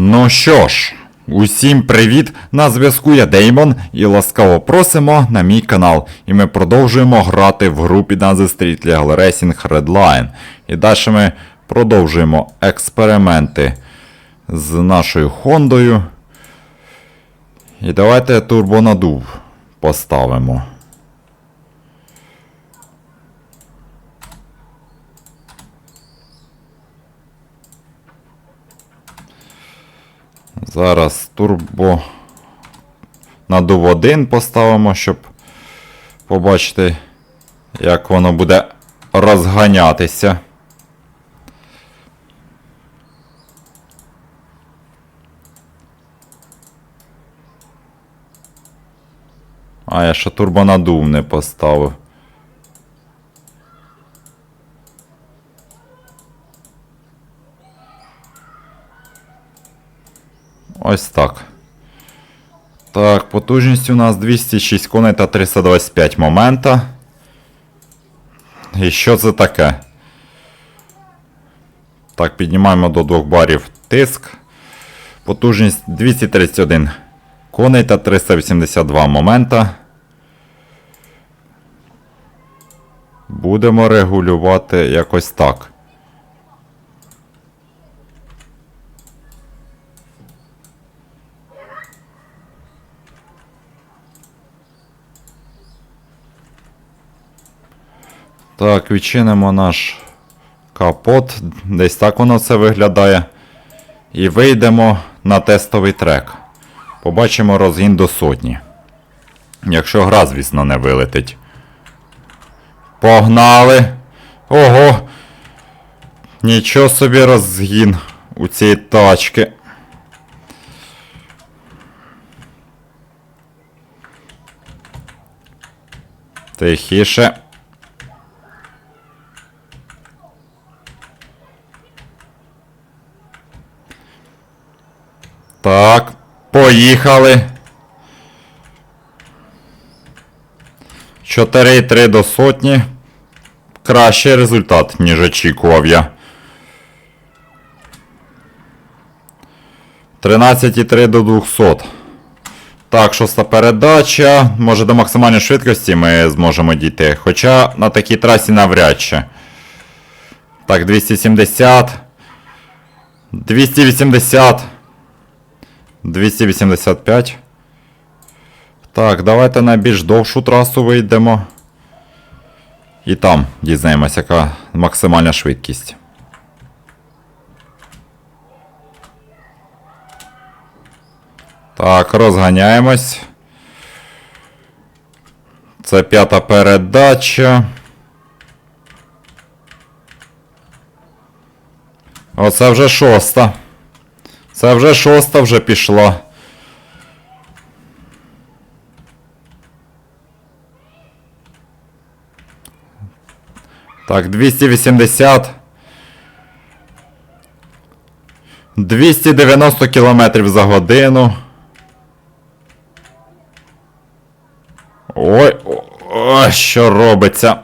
Ну що ж, усім привіт! На зв'язку я Деймон і ласкаво просимо на мій канал. І ми продовжуємо грати в групі на Street Legal Racing Redline. І далі ми продовжуємо експерименти з нашою Хондою. І давайте турбонадув поставимо. Зараз турбо надув один поставимо, щоб побачити, як воно буде розганятися. А, я ще турбонадув не поставив. Ось так. Так, потужність у нас 206 коней та 325 момента. І що це таке? Так, піднімаємо до 2 барів тиск. Потужність 231 коней та 382 момента. Будемо регулювати якось так. Так, відчинимо наш капот. Десь так воно це виглядає. І вийдемо на тестовий трек. Побачимо розгін до сотні. Якщо гра, звісно, не вилетить. Погнали! Ого! Нічого собі розгін у цієї тачки. Тихіше. Так, поїхали. 4,3 до сотні. Кращий результат, ніж очікував я. 13,3 до 200. Так, шоста передача. Може до максимальної швидкості ми зможемо дійти. Хоча на такій трасі навряд чи. Так, 270. 280. 285. Так, давайте на більш довшу трасу вийдемо. І там дізнаємося, яка максимальна швидкість. Так, розганяємось. Це п'ята передача. Оце вже шоста. Це вже шоста вже пішла. Так, 280. 290 км за годину. Ой, ой, що робиться?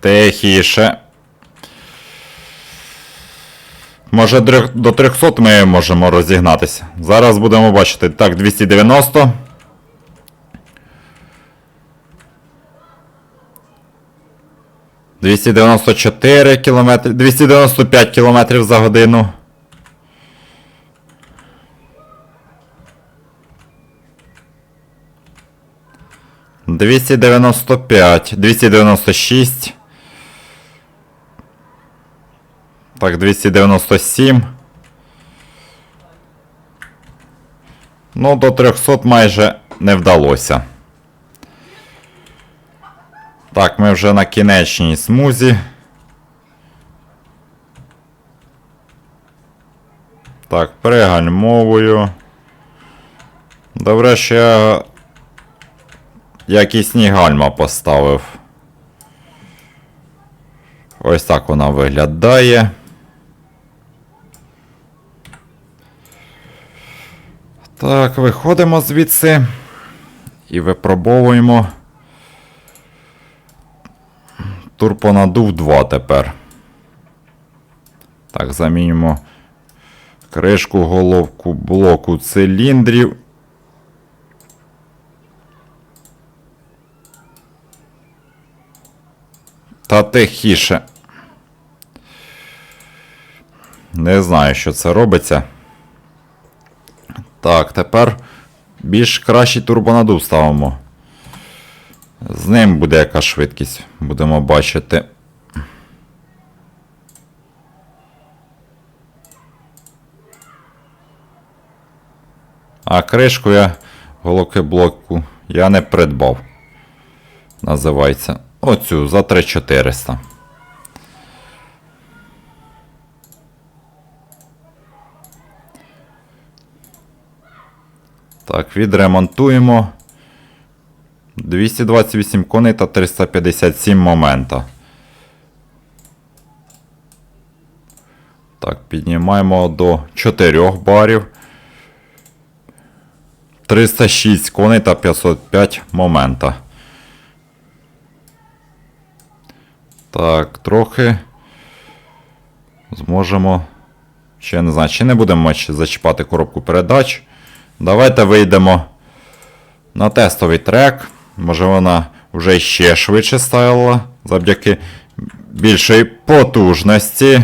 Тихіше. Може до 300 ми можемо розігнатися. Зараз будемо бачити. Так, 290. Двісті дев'яносто чотири кілометри. 295 кілометрів за годину. Двісті дев'яносто п'ять. Двісті дев'яносто шість. Так, 297. Ну, до 300 майже не вдалося. Так, ми вже на кінечній смузі. Так, пригальмовую. Добре, що я якісні гальма поставив. Ось так вона виглядає. Так, виходимо звідси і випробовуємо. Турбонадув 2 тепер. Так, замінюємо кришку, головку блоку циліндрів. Та тихіше. Не знаю, що це робиться. Так, тепер більш кращий турбонадув ставимо. З ним буде яка швидкість, будемо бачити. А кришку я головки блоку я не придбав. Називається. Оцю за 3400. Так, відремонтуємо. 228 коней та 357 момента. Так, піднімаємо до 4 барів. 306 коней та 505 момента. Так, трохи. Зможемо. Ще не знаю, чи не будемо зачіпати коробку передач. Давайте вийдемо на тестовий трек. Може вона вже ще швидше стала завдяки більшої потужності.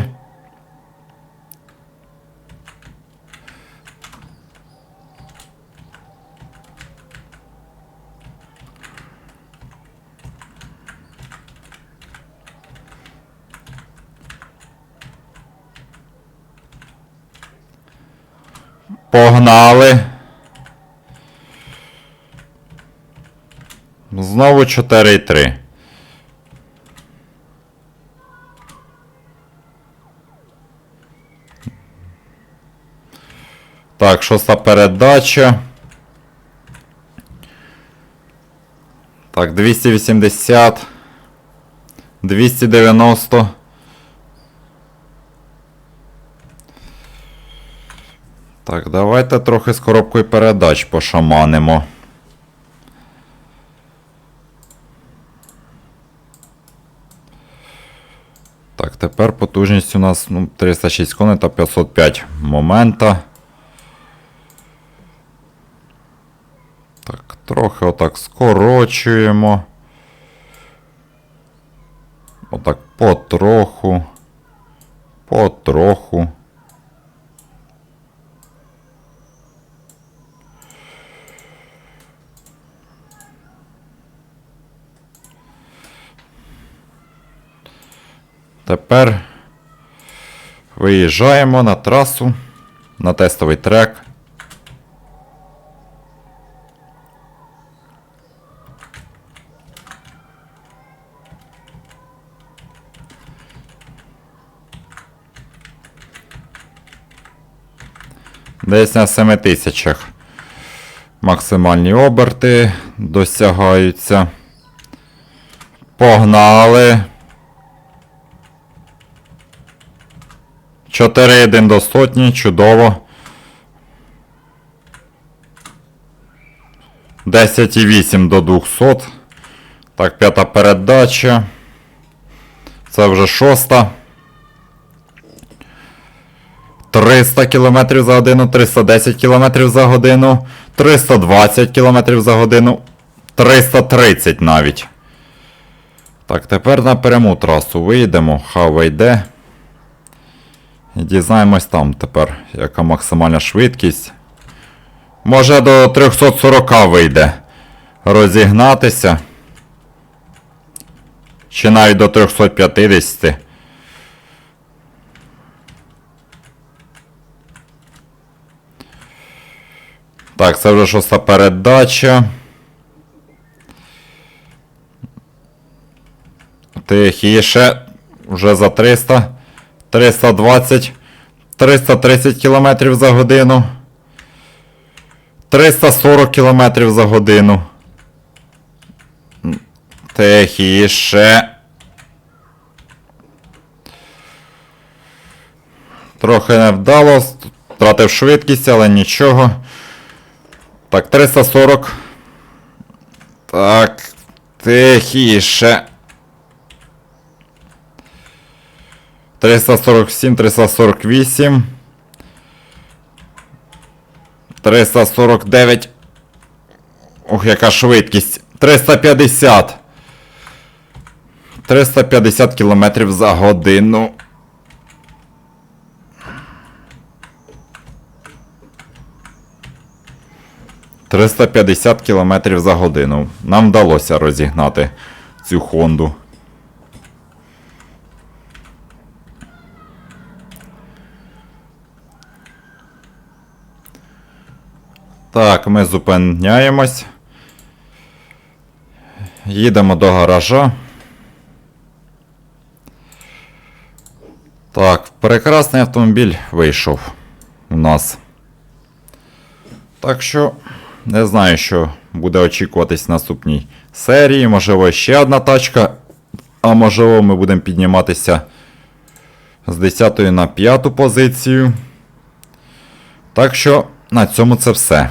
Погнали. Знову 4,3. Так, шоста передача. Так, 280. 290. Так, давайте трохи з коробкою передач пошаманимо. Так, тепер потужність у нас ну, 306 коней та 505 момента. Так, трохи отак скорочуємо. Отак потроху. Потроху. Тепер виїжджаємо на трасу, на тестовий трек. Десь на 7 тисячах максимальні оберти досягаються. Погнали! 4-1 до сотні, чудово. 10,8 до 200. Так, п'ята передача. Це вже шоста. 300 км за годину, 310 км за годину, 320 км за годину, 330 навіть. Так, тепер на пряму трасу вийдемо, хава йде. Дізнаємось там тепер, яка максимальна швидкість. Може до 340 вийде. Розігнатися. Чи навіть до 350. Так, це вже шоста передача. Тихіше. Вже за 300. 320, 330 км за годину. 340 км за годину. Тихіше. Трохи невдало. Втратив швидкість, але нічого. Так, 340. Так. Тихіше. 347, 348. 349. Ох, яка швидкість. 350. 350 км за годину. Триста п'ятдесят кілометрів за годину. Нам вдалося розігнати цю Хонду. Так, ми зупиняємось. Їдемо до гаража. Так, прекрасний автомобіль вийшов у нас. Так що, не знаю, що буде очікуватись в наступній серії. Можливо, ще одна тачка. А можливо, ми будемо підніматися з 10 на 5 позицію. Так що, на цьому це все.